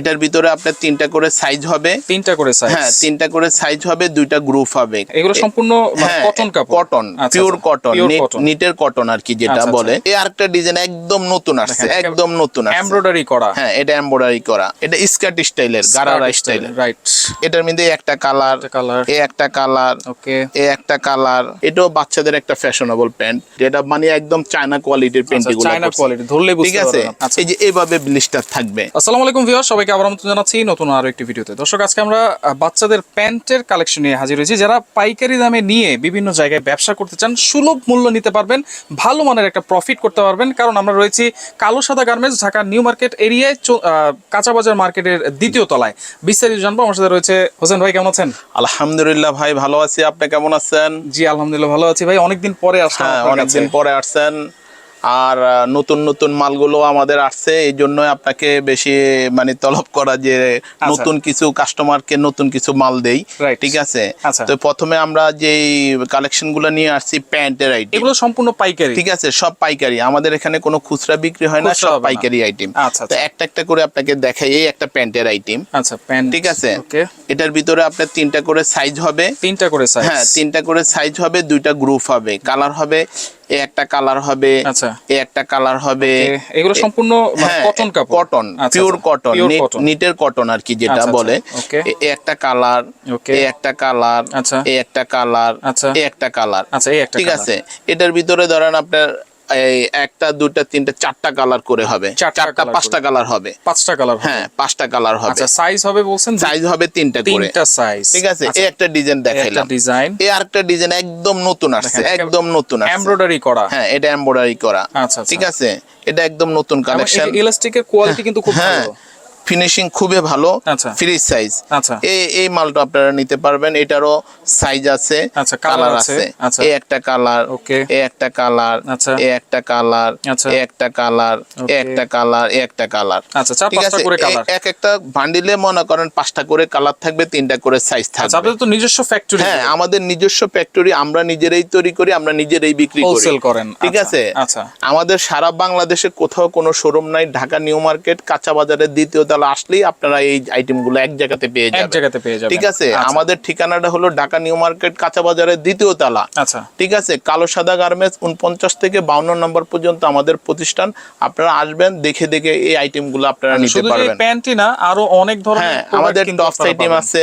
এটার ভিতরে আপনার তিনটা করে সাইজ হবে। তিনটা করে সাইজ হ্যাঁ তিনটা করে সাইজ হবে দুইটা গ্রুপ হবে। এগুলো সম্পূর্ণ হ্যাঁ কটন কাপড়। কটন আচ্ছা, পিওর আচ্ছা, কটন নিটের কটন আর কি যেটা আচ্ছা, আচ্ছা। বলে এই আরেকটা ডিজাইন একদম নতুন আসছে একদম নতুন আসছে। এমব্রয়ডারি করা। হ্যাঁ এটা এমব্রয়ডারি করা। এটা স্কার্ট স্টাইলের গারারা স্টাইলের রাইট এটার মধ্যে একটা কালার কালার এ একটা কালার ওকে এ একটা কালার এটাও বাচ্চাদের একটা ফ্যাশনেবল প্যান্ট যেটা মানে একদম চায়না কোয়ালিটির প্যান্ট এগুলো চায়না কোয়ালিটি ধরলে ঠিক বুঝতে আছে? পারবেন আচ্ছা। এই যে এইভাবে ব্লিস্টার থাকবে। আসসালামু আলাইকুম ভিউয়ার সবাইকে আবার আমন্ত্রণ জানাচ্ছি নতুন আরও একটি ভিডিওতে। দর্শক আজকে আমরা বাচ্চাদের প্যান্টের কালেকশন নিয়ে হাজির হয়েছি। যারা পাইকারি দামে নিয়ে বিভিন্ন জায়গায় ব্যবসা করতে চান সুলভ মূল্য নিতে পারবেন ভালো মানের একটা প্রফিট করতে পারবেন। কারণ আমরা রয়েছি কালো সাদা গার্মেন্টস ঢাকা নিউ মার্কেট এরিয়ায় চো- আহ, কাঁচা বাজার মার্কেটের দ্বিতীয় তলায়। বিস্তারিত জানব। আমার সাথে রয়েছে হোসেন ভাই কেমন আছেন? আলহামদুলিল্লাহ ভাই ভালো আছি। আপনি কেমন আছেন? জি আলহামদুলিল্লাহ ভালো আছি ভাই। অনেকদিন পরে আসছেন হ্যাঁ অনেকদিন পরে আসছেন। আর নতুন নতুন মালগুলো আমাদের আসছে এই জন্য আপনাকে বেশি মানে তলব করা যে নতুন কিছু কাস্টমারকে নতুন কিছু মাল দেই ঠিক আছে? আচ্ছা। তো প্রথমে আমরা যেই কালেকশনগুলো নিয়ে আসছি প্যান্টের আইটেম এগুলো সম্পূর্ণ পাইকারি? ঠিক আছে সব পাইকারি। আমাদের এখানে কোনো খুচরা বিক্রি হয় না সব পাইকারি আইটেম আচ্ছা, তো আচ্ছা। একটা একটা করে আপনাকে দেখাই এই একটা প্যান্টের আইটেম আচ্ছা প্যান্ট ঠিক আছে? ওকে। এটার ভিতরে আপনার তিনটা করে সাইজ হবে। তিনটা করে সাইজ হ্যাঁ তিনটা করে সাইজ হবে দুইটা গ্রুপ হবে। কালার হবে এ একটা কালার হবে আচ্ছা। এ একটা কালার হবে। এগুলো সম্পূর্ণ হ্যাঁ, কটন কাপড়? কটন পিওর কটন নিটের কটন আর কি যেটা আচ্ছা, আচ্ছা, বলে। এ- একটা কালার ওকে এ একটা কালার আচ্ছা। এ একটা কালার আচ্ছা। এ একটা কালার আচ্ছা এই একটা ঠিক আছে? এটার ভিতরে ধরেন আপনার এই একটা দুটা তিনটা চারটা কালার করে হবে। চারটা পাঁচটা কালার হবে। পাঁচটা কালার হ্যাঁ পাঁচটা কালার হবে। আচ্ছা সাইজ হবে বলছেন? সাইজ হবে তিনটা করে। তিনটা সাইজ ঠিক আছে? এই একটা ডিজাইন একটা দেখাইলাম। ডিজাইন এই আরেকটা ডিজাইন একদম নতুন আসছে একদম নতুন আসছে। এমব্রয়ডারি করা। হ্যাঁ এটা এমব্রয়ডারি করা। আচ্ছা, আচ্ছা। ঠিক আছে? এটা একদম নতুন কালেকশন ইলাস্টিকের কোয়ালিটি কিন্তু খুব হ্যাঁ ভালো। ফিনিশিং খুবই ভালো আচ্ছা। ফ্রি সাইজ আচ্ছা। এই এই মালটা আপনারা নিতে পারবেন এটারও সাইজ আছে আচ্ছা, কালার আছে। আছে। আচ্ছা। এই একটা কালার. এই একটা কালার আচ্ছা। এই একটা কালার আচ্ছা। এই একটা কালার এই একটা কালার এই একটা কালার আচ্ছা ঠিক পাঁচটা আছে করে কালার এক একটা বান্ডিলে মনে করেন পাঁচটা করে কালার থাকবে তিনটা করে সাইজ আচ্ছা থাকবে। আপনাদের তো নিজস্ব ফ্যাক্টরি হ্যাঁ আমাদের নিজস্ব ফ্যাক্টরি আমরা নিজেরাই তৈরি করি আমরা নিজেরাই বিক্রি করি। হোলসেল করেন। ঠিক আচ্ছা, আছে? আচ্ছা। আমাদের সারা বাংলাদেশে কোথাও কোনো শোরুম নাই ঢাকা নিউ মার্কেট কাঁচা বাজারের দ্বিতীয় তলা আসলেই আপনারা এই আইটেমগুলো এক জায়গাতে পেয়ে যাবেন। এক জায়গাতে পেয়ে যাবেন। ঠিক আছে? আচ্ছা, আমাদের ঠিকানাটা হলো ঢাকা নিউ মার্কেট কাঁচা বাজারের দ্বিতীয় তলা। আচ্ছা। ঠিক আছে? কালো সাদা গার্মেন্টস উনপঞ্চাশ থেকে বাউন্ন নম্বর পর্যন্ত আমাদের প্রতিষ্ঠান। আপনারা আসবেন দেখে দেখে এই আইটেমগুলো আপনারা নিতে পারবেন। শুধু এই প্যান্টই না আরও অনেক ধরনের হ্যাঁ আমাদের টপস আইটেম আছে।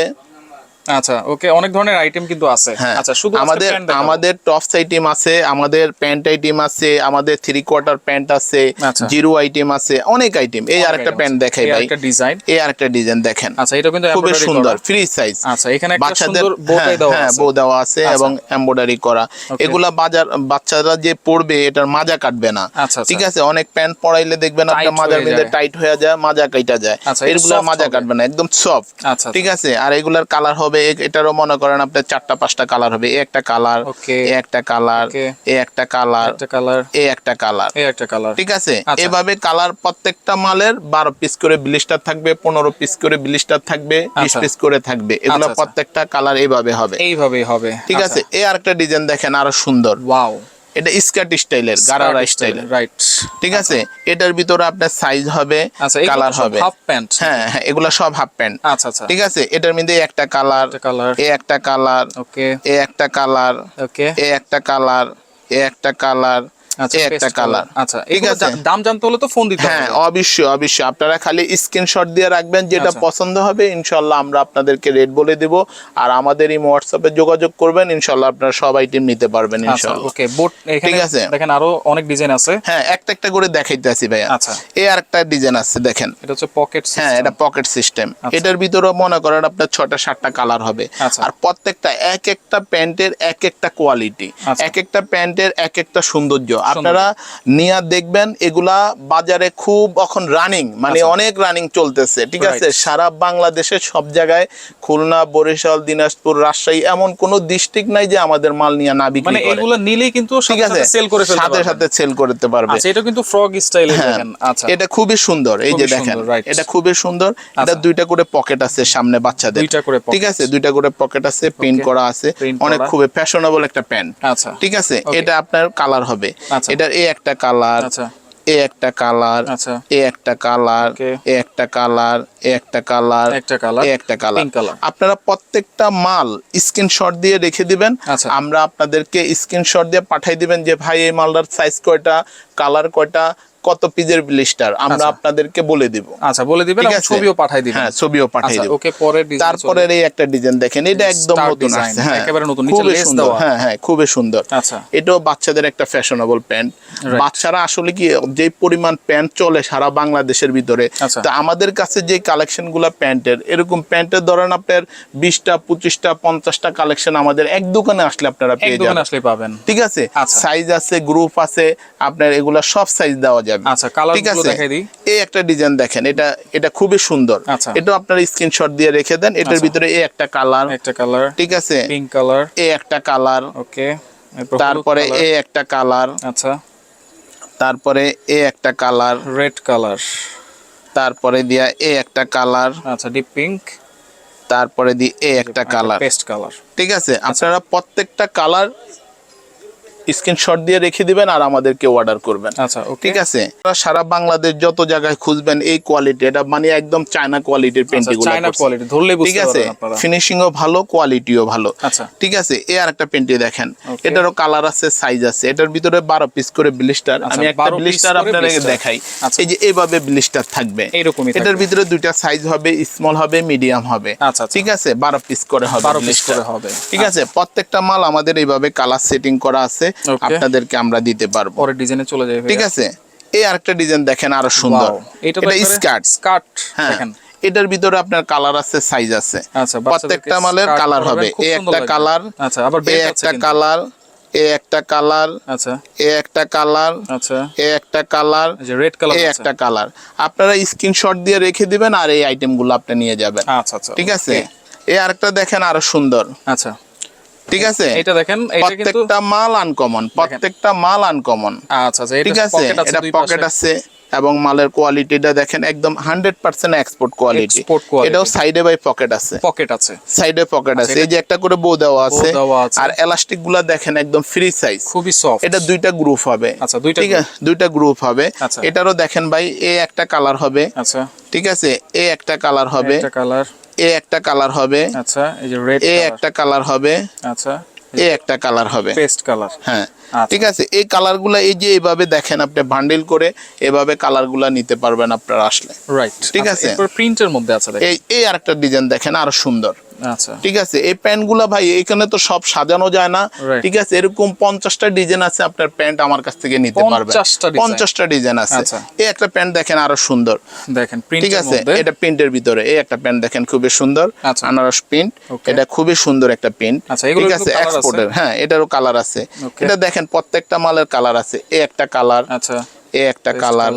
আচ্ছা ওকে অনেক ধরনের আইটেম কিন্তু আছে। হ্যাঁ আচ্ছা শুধু আমাদের আমাদের টপস আইটেম আছে আমাদের প্যান্ট আইটেম আছে আমাদের থ্রি কোয়ার্টার প্যান্ট আছে আচ্ছা। জিরো আইটেম আছে অনেক আইটেম এই আরেকটা প্যান্ট দেখাই ভাই। একটা ডিজাইন এই আরেকটা ডিজাইন দেখেন। আচ্ছা এটা কিন্তু embroidery সুন্দর। ফ্রি সাইজ আচ্ছা এখানে একটা সুন্দর হ্যাঁ, দেওয়া হ্যাঁ আছে। দেওয়া আছে আচ্ছা। এবং এমব্রয়ডারি করা। এগুলা বাজার বাচ্চারা যে পড়বে এটার মাজা কাটবে না। আচ্ছা, আচ্ছা। ঠিক আছে অনেক প্যান্ট পরাইলে দেখবেন আপনার মাজার মধ্যে টাইট হয়ে যায় মাজা কাইটা যায়। আচ্ছা, এগুলা মাজা কাটবে না একদম সফট আচ্ছা ঠিক আছে আর এগুলার কালার হবে এ- এটারও মনে করেন আপনার চারটা পাঁচটা কালার হবে। এ একটা কালার এ একটা কালার এ একটা কালার কালার এ একটা কালার এই একটা কালার ঠিক আছে? আচ্ছা। এভাবে কালার প্রত্যেকটা মালের বারো পিস করে ব্লিস্টার থাকবে পনেরো পিস করে ব্লিস্টার থাকবে বিশ আচ্ছা। পিস করে থাকবে। এগুলো আচ্ছা, আচ্ছা। প্রত্যেকটা কালার এইভাবে হবে। এইভাবেই হবে। ঠিক আছে? এ আরেকটা ডিজাইন দেখেন আরও সুন্দর। ওয়াও এটা স্কার্ট স্টাইলের গারারা স্টাইলের রাইট ঠিক আছে? এটার ভিতরে আপনার সাইজ হবে আচ্ছা কালার হবে। হাফ প্যান্ট হ্যাঁ হ্যাঁ এগুলা সব হাফ প্যান্ট আচ্ছা আচ্ছা। ঠিক আছে? এটার মধ্যে একটা কালার একটা কালার এ একটা কালার ওকে এ একটা কালার ওকে এ একটা কালার এ একটা কালার আচ্ছা একটা কালার আচ্ছা ঠিক আছে? দাম জানতে হলে তো ফোন দিতে হ্যাঁ অবশ্যই অবশ্যই। আপনারা খালি স্ক্রিনশট দিয়ে রাখবেন যেটা আচ্ছা। পছন্দ হবে ইনশাল্লাহ আমরা আপনাদেরকে রেট বলে দেব। আর আমাদের এই হোয়াটসঅ্যাপে যোগাযোগ করবেন ইনশাল্লাহ আপনারা সব আইটেম নিতে পারবেন ওকে বোট এখানে ঠিক আছে। দেখেন আরও অনেক ডিজাইন আছে। হ্যাঁ একটা একটা করে ভাইয়া। আচ্ছা। এই আরেকটা ডিজাইন আছে দেখেন। এটা হচ্ছে পকেট হ্যাঁ এটা পকেট সিস্টেম। এটার ভিতরেও মনে করেন আপনার ছটা সাতটা কালার হবে। আর প্রত্যেকটা এক একটা প্যান্টের এক একটা কোয়ালিটি। এক একটা প্যান্টের এক একটা সৌন্দর্য। আপনারা নিয়ে দেখবেন এগুলা বাজারে খুব এখন রানিং মানে আচ্ছা। অনেক রানিং চলতেছে ঠিক আছে? সারা বাংলাদেশের সব জায়গায় খুলনা বরিশাল দিনাজপুর রাজশাহী এমন কোন ডিস্ট্রিক্ট নাই যে আমাদের মাল নিয়ে না বিক্রি মানে এগুলো নিলেই কিন্তু ঠিক আছে? সেল করে সাথে সাথে সেল করতে পারবে। আচ্ছা এটা কিন্তু ফ্রগ স্টাইলে হ্যাঁ, দেখেন। আচ্ছা। এটা খুবই সুন্দর এই যে দেখেন এটা খুবই সুন্দর এটা আচ্ছা। দুইটা করে পকেট আছে সামনে বাচ্চাদের। দুইটা করে। ঠিক আছে? দুইটা করে পকেট আছে প্রিন্ট করা আছে। অনেক খুবই ফ্যাশনেবল একটা প্যান্ট আচ্ছা। ঠিক আছে? এটা আপনার কালার হবে। এটার এ একটা কালার আচ্ছা। এ একটা কালার আচ্ছা। এ একটা কালার. এ একটা কালার এ একটা কালার একটা কালার এ একটা কালার। আপনারা প্রত্যেকটা মাল স্ক্রিনশট দিয়ে রেখে দিবেন। আচ্ছা। আমরা আপনাদেরকে স্ক্রিনশট দিয়ে পাঠিয়ে দিবেন যে ভাই এই মালটার সাইজ কয়টা কালার কয়টা কত পিজের ব্লিস্টার আমরা আচ্ছা। আপনাদেরকে বলে দিব। আচ্ছা বলে দিবেন এবং ছবিও পাঠাই দিবেন। হ্যাঁ ছবিও পাঠাই আচ্ছা দিব। ওকে পরের ডিজাইন তারপরে এই একটা ডিজাইন দেখেন এটা একদম নতুন আসছে হ্যাঁ। একেবারে নতুন, নিচে সুন্দর দেওয়া। হ্যাঁ হ্যাঁ খুবই সুন্দর। আচ্ছা। এটাও বাচ্চাদের একটা ফ্যাশনেবল প্যান্ট বাচ্চারা আসলে কি যে পরিমাণ প্যান্ট চলে সারা বাংলাদেশের ভিতরে আচ্ছা। তা আমাদের কাছে যে কালেকশনগুলা প্যান্টের এরকম প্যান্টের ধরেন আপনার বিশটা পঁচিশটা পঞ্চাশটা কালেকশন আমাদের এক দোকানে আসলে আপনারা এক পেয়ে দোকানে যাবেন। আসলে পাবেন। ঠিক আছে। সাইজ আছে গ্রুপ আছে আপনার এগুলা সব সাইজ দেওয়া যাবে। আচ্ছা, colour ঠিক আছে? দেখাই দিই। এই একটা ডিজাইন দেখেন এটা এটা খুবই সুন্দর। আচ্ছা। এটা আপনার স্ক্রিনশট দিয়ে রেখে দেন এটার আচ্ছা। ভিতরে এই একটা কালার একটা কালার ঠিক আছে? পিঙ্ক কালার এই একটা কালার ওকে তারপরে এই একটা কালার আচ্ছা। তারপরে এ একটা কালার রেড কালার তারপরে দিয়া এ একটা কালার আচ্ছা ডিপ পিঙ্ক তারপরে দি এ একটা কালার পেস্ট কালার ঠিক আছে? আপনারা প্রত্যেকটা কালার স্ক্রিনশট দিয়ে রেখে দিবেন আর আমাদেরকে অর্ডার করবেন। আচ্ছা ঠিক আছে? সারা বাংলাদেশ যত জায়গায় খুঁজবেন এই কোয়ালিটি এটা মানে একদম চায়না কোয়ালিটির পেন্টিং চায়না কোয়ালিটি ধরলে ঠিক বুঝতে আছে? পারবেন আপনারা। ফিনিশিংও ভালো কোয়ালিটিও ভালো। আচ্ছা। ঠিক আছে? এ আর একটা পেন্টি দেখেন। এটারও কালার আছে সাইজ আছে। এটার ভিতরে বারো পিস করে ব্লিস্টার আচ্ছা, আমি একটা ব্লিস্টার আপনাদেরকে দেখাই। আচ্ছা। এই যে এইভাবে ব্লিস্টার থাকবে। এইরকমই এটার ভিতরে দুইটা সাইজ হবে স্মল হবে মিডিয়াম হবে। আচ্ছা, আচ্ছা। ঠিক আছে? বারো পিস করে হবে 12 piece blister। করে হবে। ঠিক আছে? প্রত্যেকটা মাল আমাদের এইভাবে কালার সেটিং করা আছে. আপনাদেরকে আমরা দিতে পারব। পরের ডিজাইনে চলে যাবে ঠিক আছে? এই আরেকটা ডিজাইন দেখেন আরও সুন্দর। এটা স্কার্ট স্কার্ট হ্যাঁ দেখেন। এটার ভিতরে আপনার কালার আছে সাইজ আছে। আচ্ছা, প্রত্যেকটা মালের কালার হবে। খুব এ একটা কালার আচ্ছা, আবার এ একটা কালার এ একটা কালার আচ্ছা। এ একটা কালার আচ্ছা। এ একটা কালার রেড কালার এ একটা কালার আপনারা স্ক্রিনশট দিয়ে রেখে দিবেন আর এই আইটেমগুলো আপনি নিয়ে যাবেন। আচ্ছা আচ্ছা। ঠিক আছে? এ আরেকটা দেখেন আরও সুন্দর। আচ্ছা। ঠিক আছে? এটা দেখেন এটা কিন্তু প্রত্যেকটা মাল আনকমন প্রত্যেকটা মাল আনকমন আচ্ছা আচ্ছা ঠিক আছে? এটা পকেট আছে। এবং মালের কোয়ালিটিটা দেখেন একদম হান্ড্রেড পার্সেন্ট এক্সপোর্ট কোয়ালিটি এটাও সাইডে বাই পকেট আছে। পকেট আছে। সাইডে পকেট আছে। এই যে একটা করে বো দেওয়া আছে। আর এলাস্টিকগুলা দেখেন একদম ফ্রি সাইজ খুবই সফট এটা দুইটা গ্রুপ হবে। আচ্ছা, দুইটা ঠিক আছে? দুইটা গ্রুপ হবে। আচ্ছা। এটারও দেখেন ভাই এ একটা কালার হবে। আচ্ছা। ঠিক আছে? এ একটা কালার হবে। একটা কালার এ একটা কালার হবে। আচ্ছা এই যে রেড এ একটা কালার হবে। আচ্ছা। এ একটা কালার হবে। পেস্ট কালার হ্যাঁ। আচ্ছা। ঠিক আছে এই কালারগুলা এই যে এইভাবে দেখেন আপনি বান্ডিল করে এভাবে কালারগুলা নিতে পারবেন আপনারা আসলে। রাইট ঠিক আছে। এরপর প্রিন্টের মধ্যে আছে এই এই আরেকটা ডিজাইন দেখেন আরও সুন্দর। আচ্ছা ঠিক আছে এই প্যান্টগুলা ভাই এখানে তো সব সাজানো যায় না। ঠিক আছে এরকম পঞ্চাশটা ডিজাইন আছে আপনার প্যান্ট আমার কাছ থেকে নিতে পারবেন। পঞ্চাশটা ডিজাইন। আছে। আচ্ছা। এই একটা প্যান্ট দেখেন আরও সুন্দর। দেখেন ঠিক আছে এটা প্রিন্টের ভিতরে এই একটা প্যান্ট দেখেন খুবই সুন্দর। আচ্ছা। আনারস প্রিন্ট। এটা খুবই সুন্দর একটা প্রিন্ট। আচ্ছা, ঠিক আছে এক্সপোর্টের হ্যাঁ এটারও কালার আছে। এটা দেখেন প্রত্যেকটা মালের কালার আছে এই একটা কালার আচ্ছা। এ একটা কালার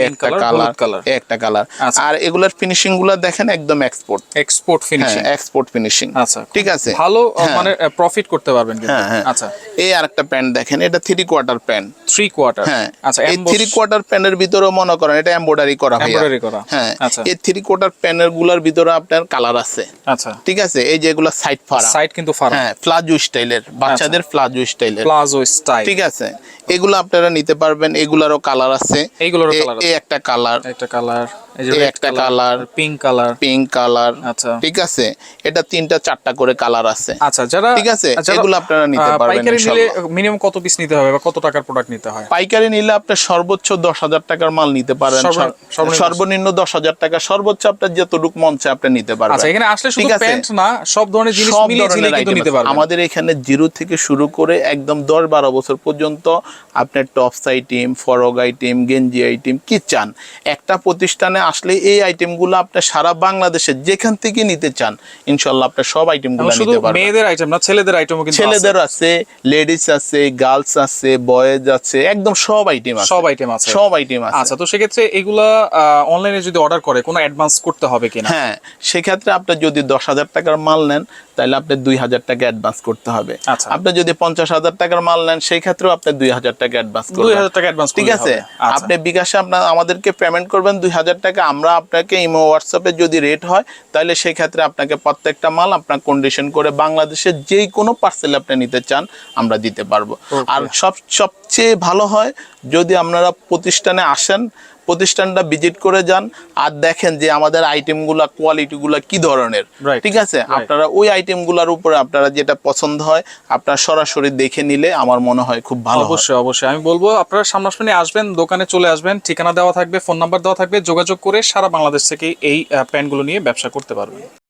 একটা কালার একটা কালার আচ্ছা। আর এগুলার ফিনিশিংগুলা দেখেন একদম export export finishing export finishing আচ্ছা ঠিক আছে? ভালো হ্যাঁ। মানে প্রফিট করতে পারবেন হ্যাঁ হ্যাঁ। আচ্ছা। এই আরেকটা প্যান্ট দেখেন এটা three quarter pant three quarter হ্যাঁ আচ্ছা এই থ্রি কোয়ার্টার প্যানের ভিতরে মনে করেন এটা এমব্রয়ডারি করা Embroidery করা। হ্যাঁ আচ্ছা। এই থ্রি কোয়ার্টার প্যানেরগুলার ভিতরে আপনার কালার আছে। আচ্ছা। ঠিক আছে? এই যে এগুলো সাইড ফাড়া। সাইড কিন্তু ফারা হ্যাঁ প্লাজো স্টাইলের বাচ্চাদের প্লাজো স্টাইলের প্লাজো স্টাইল ঠিক আছে? এগুলো আপনারা নিতে পারবেন এগুলারও কালার আছে। এইগুলোরও এ- colour আছে। এই একটা কালার একটা কালার এই যে একটা colour pink colour pink colour আচ্ছা। ঠিক আছে? এটা তিনটা চারটা করে কালার আছে। আচ্ছা যারা ঠিক আছে, এগুলো আপনারা নিতে পারবেন পাইকারি নিলে মিনিমাম কত পিস নিতে হবে বা কত টাকার প্রোডাক্ট নিতে হয়? পাইকারি নিলে আপনি সর্বোচ্চ দশ হাজার টাকার মাল নিতে পারেন। সর্বনিম্ন- সর্বনিম্ন দশ হাজার টাকা। সর্বোচ্চ আপনার যতটুকু মন চায় আপনি নিতে পারবেন। আচ্ছা এখানে আসলে শুধু প্যান্ট না সব ধরনের জিনিস মিলিয়ে ঝিলিয়ে কিন্তু নিতে আছে। পারবেন। আমাদের এখানে জিরো থেকে শুরু করে একদম দশ বারো বছর পর্যন্ত আপনার টপ আইটেম ফরগ আইটেম গেঞ্জি আইটেম কি চান? একটা প্রতিষ্ঠানে আসলে এই আইটেমগুলো আপনি সারা বাংলাদেশে যেখান থেকে নিতে চান ইনশাল্লাহ আপনার সব আইটেমগুলো নিতে পারবেন। মেয়েদের আইটেম না ছেলেদের আইটেমও কিন্তু ছেলেদের আছে লেডিস আছে গার্লস আছে বয়েজ আছে একদম সব আইটেম আছে। সব আইটেম আছে। সব আইটেম আছে। আচ্ছা তো সেক্ষেত্রে এগুলা অনলাইনে যদি অর্ডার করে কোনো অ্যাডভান্স করতে হবে কিনা? হ্যাঁ সেক্ষেত্রে আপনি যদি দশ হাজার টাকার মাল নেন তাহলে আপনি দুই হাজার টাকা অ্যাডভান্স করতে হবে। আচ্ছা। আপনি যদি পঞ্চাশ হাজার টাকার মাল নেন সেই ক্ষেত্রেও আপনি দুই হাজার টাকা অ্যাডভান্স দুই হাজার টাকা অ্যাডভান্স ঠিক আছে? আচ্ছা। আপনি বিকাশে আপনার আমাদেরকে পেমেন্ট করবেন দুই হাজার টাকা। আমরা আপনাকে ইমো হোয়াটসঅ্যাপে যদি রেট হয় তাহলে সেই ক্ষেত্রে আপনাকে প্রত্যেকটা মাল আপনার কন্ডিশন করে বাংলাদেশের যেই কোনো পার্সেল আপনি নিতে চান আমরা দিতে পারব। আর সব সবচেয়ে ভালো হয় যদি আপনারা প্রতিষ্ঠানে আসেন প্রতিষ্ঠানটা ভিজিট করে যান আর দেখেন যে আমাদের আইটেমগুলা কোয়ালিটিগুলা কি ধরনের. ঠিক আছে? আপনারা ওই আইটেমগুলোর উপরে আপনারা যেটা পছন্দ হয় আপনারা সরাসরি দেখে নিলে আমার মনে হয় খুব ভালো। অবশ্যই অবশ্যই। আমি বলব আপনারা সামনাসামনি আসবেন দোকানে চলে আসবেন ঠিকানা দেওয়া থাকবে ফোন নাম্বার দেওয়া থাকবে যোগাযোগ করে সারা বাংলাদেশ থেকে এই প্যান্টগুলো নিয়ে ব্যবসা করতে পারবেন।